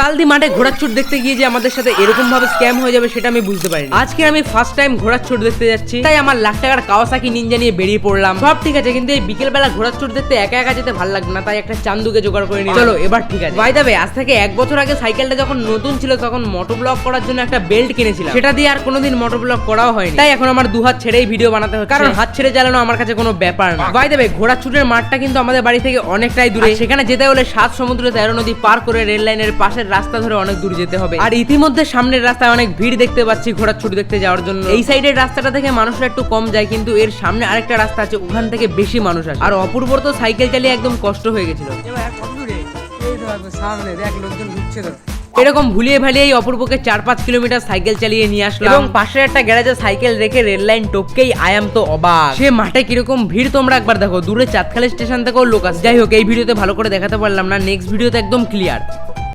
তালদি মাঠে ঘোড়ার চুট দেখতে গিয়ে যে আমাদের সাথে এরকম ভাবে স্ক্যাম হয়ে যাবে সেটা আমি বুঝতে পারিনি। আজকে আমি ফার্স্ট টাইম ঘোড়ার চুট দেখতে যাচ্ছি তাই আমার লাখ টাকার কাওয়াসাকি নিনজা নিয়ে বেরিয়ে পড়লাম। সব ঠিক আছে কিন্তু এই বিকেল বেলা ঘোড়ার চুট দেখতে একা একা যেতে ভালো লাগবে না তাই একটা চান্দুকে জোগাড় করে নিই চলো এবার ঠিক আছে। বাই দাবে আজ থেকে এক বছর আগে সাইকেলটা যখন নতুন ছিল তখন মোটো ব্লগ করার জন্য একটা বেল্ট কিনেছিলাম। সেটা দিয়ে আর কোনোদিন মোটো ব্লগ করাও হয়নি। তাই এখন আমার দু হাত ছেড়েই ভিডিও বানাতে হচ্ছে। কারণ হাত ছেড়ে চালানো আমার কাছে কোনো ব্যাপার না। বাই দেবে ঘোড়া ছুটের মাঠটা কিন্তু আমাদের বাড়ি থেকে অনেকটাই দূরে। সেখানে যেতে হলে সাত সমুদ্র তেরো নদী পার করে রেল লাইনের পাশের রাস্তা ধরে অনেক দূর যেতে হবে। আর ইতিমধ্যে সামনের রাস্তায় অনেক ভিড় দেখতে পাচ্ছি ঘোড়া ছুটি দেখতে যাওয়ার জন্য। এই সাইডের রাস্তাটা থেকে মানুষরা একটু কম যায় কিন্তু এর সামনে আরেকটা রাস্তা আছে ওখান থেকে বেশি মানুষ আসে। আর অপূর্বর তো সাইকেল চালিয়ে একদম কষ্ট হয়ে গেছিল। সামনে দেখ লোকজন ঘুরছে তো। এরকম ভুলিয়ে ভালিয়ে এই অপূর্বকে চার পাঁচ কিলোমিটার সাইকেল চালিয়ে নিয়ে আসলো এবং পাশের একটা গ্যারেজে সাইকেল রেখে রেল লাইন টপকেই আয়াম তো অবাক। সে মাঠে কীরকম ভিড় তোমরা একবার দেখো দূরে চাঁদখালি স্টেশন থেকেও লোক আছে যাই হোক এই ভিডিওতে ভালো করে দেখাতে পারলাম না নেক্সট ভিডিওতে একদম ক্লিয়ার